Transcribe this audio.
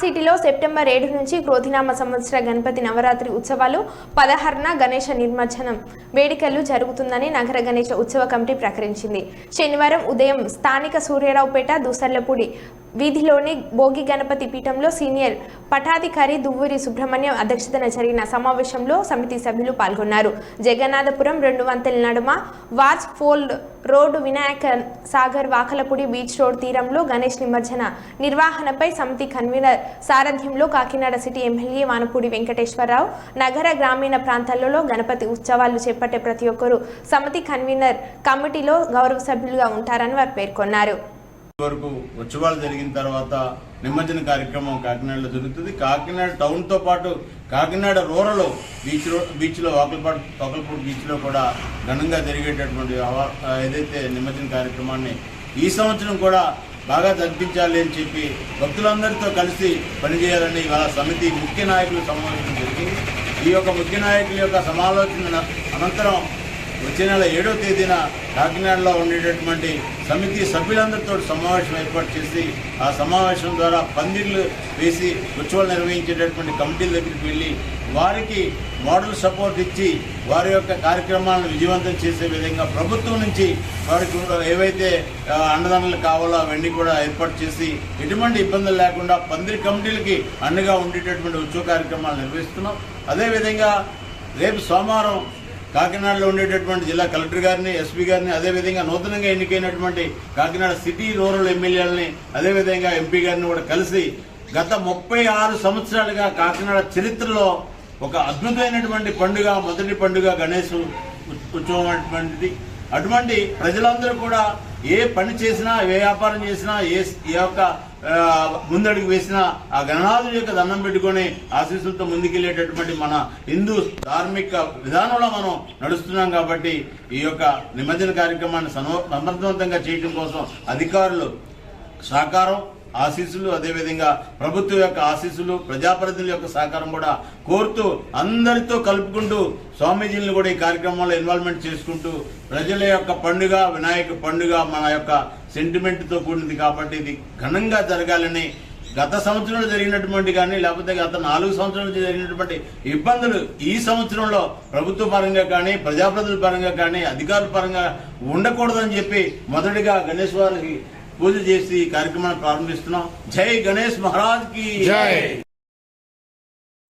సిటీలో సెప్టెంబర్ ఏడు నుంచి క్రోధినామ సంవత్సర గణపతి నవరాత్రి ఉత్సవాలు పదహారున గణేష నిర్మజ్జనం వేడుకలు జరుగుతుందని నగర గణేష ఉత్సవ కమిటీ ప్రకటించింది. శనివారం ఉదయం స్థానిక సూర్యరావుపేట దూసర్లపూడి వీధిలోని భోగి గణపతి పీఠంలో సీనియర్ పటాధికారి దువ్వూరి సుబ్రహ్మణ్యం అధ్యక్షతన జరిగిన సమావేశంలో సమితి సభ్యులు పాల్గొన్నారు. జగన్నాథపురం రెండు వంతెల నడుమ వాచ్ fold road Vinayaka Sagar Vakalapudi beach road తీరంలో గణేష్ నిమజ్జన నిర్వహణపై సమితి కన్వీనర్ సారథ్యంలో కాకినాడ సిటీ ఎమ్మెల్యే వానపూడి వెంకటేశ్వరరావు నగర గ్రామీణ ప్రాంతాలలో గణపతి ఉత్సవాలు చేపట్టే ప్రతి ఒక్కరూ సమితి కన్వీనర్ కమిటీలో గౌరవ సభ్యులుగా ఉంటారని వారు పేర్కొన్నారు. వరకు ఉత్సవాలు జరిగిన తర్వాత నిమజ్జన కార్యక్రమం కాకినాడలో జరుగుతుంది. కాకినాడ టౌన్తో పాటు కాకినాడ రూరల్ బీచ్ రో బీచ్లో వాకల్పాడు వాకల్పూడి బీచ్లో కూడా ఘనంగా జరిగేటటువంటి ఏదైతే నిమజ్జన కార్యక్రమాన్ని ఈ సంవత్సరం కూడా బాగా జరిపించాలి అని చెప్పి భక్తులందరితో కలిసి పనిచేయాలని వాళ్ళ సమితి ముఖ్య నాయకులు సమావేశం జరిగింది. ఈ యొక్క ముఖ్య నాయకుల యొక్క సమాలోచన అనంతరం వచ్చే నెల ఏడో తేదీన కాకినాడలో ఉండేటటువంటి సమితి సభ్యులందరితో సమావేశం ఏర్పాటు చేసి ఆ సమావేశం ద్వారా పందిర్లు వేసి ఉత్సవాలు నిర్వహించేటటువంటి కమిటీల దగ్గరికి వెళ్ళి వారికి మోడల్ సపోర్ట్ ఇచ్చి వారి యొక్క కార్యక్రమాలను విజయవంతం చేసే విధంగా ప్రభుత్వం నుంచి వారికి ఏవైతే అండదండలు కావాలో అవన్నీ కూడా ఏర్పాటు చేసి ఎటువంటి ఇబ్బందులు లేకుండా పందిరి కమిటీలకి అండగా ఉండేటటువంటి ఉత్సవ కార్యక్రమాలు నిర్వహిస్తున్నాం. అదేవిధంగా రేపు సోమవారం కాకినాడలో ఉండేటటువంటి జిల్లా కలెక్టర్ గారిని ఎస్పీ గారిని అదేవిధంగా నూతనంగా ఎన్నికైనటువంటి కాకినాడ సిటీ రూరల్ ఎమ్మెల్యేలని అదేవిధంగా ఎంపీ గారిని కూడా కలిసి గత ముప్పై ఆరు సంవత్సరాలుగా కాకినాడ చరిత్రలో ఒక అద్భుతమైనటువంటి పండుగ మొదటి పండుగ గణేష్ ఉత్సవం అటువంటిది. అటువంటి ప్రజలందరూ కూడా ఏ పని చేసినా ఏ వ్యాపారం చేసినా ఏ యొక్క ముందడుగు వేసినా ఆ గణనాథుడి యొక్క దండం పెట్టుకొని ఆశీస్సులతో ముందుకెళ్ళేటటువంటి మన హిందూ ధార్మిక విధానంలో మనం నడుస్తున్నాం కాబట్టి ఈ యొక్క నిమజ్జన కార్యక్రమాన్ని సమ- సమర్థవంతంగా చేయడం కోసం అధికారులు సహకారం ఆశీస్సులు అదేవిధంగా ప్రభుత్వం యొక్క ఆశీస్సులు ప్రజాప్రతినిధుల యొక్క సహకారం కూడా కోరుతూ అందరితో కలుపుకుంటూ స్వామీజీలను కూడా ఈ కార్యక్రమంలో ఇన్వాల్వ్మెంట్ చేసుకుంటూ ప్రజల యొక్క పండుగ వినాయక పండుగ మన యొక్క సెంటిమెంట్తో కూడినది కాబట్టి ఇది ఘనంగా జరగాలని గత సంవత్సరంలో జరిగినటువంటి కానీ లేకపోతే గత నాలుగు సంవత్సరాల నుంచి జరిగినటువంటి ఇబ్బందులు ఈ సంవత్సరంలో ప్రభుత్వ పరంగా కానీ ప్రజాప్రతినిధుల పరంగా కానీ అధికారుల పరంగా ఉండకూడదని చెప్పి మొదటిగా గణేష్ వారికి పూజ చేసి ఈ కార్యక్రమాన్ని ప్రారంభిస్తున్నాం జై గణేష్ మహారాజ్కి జై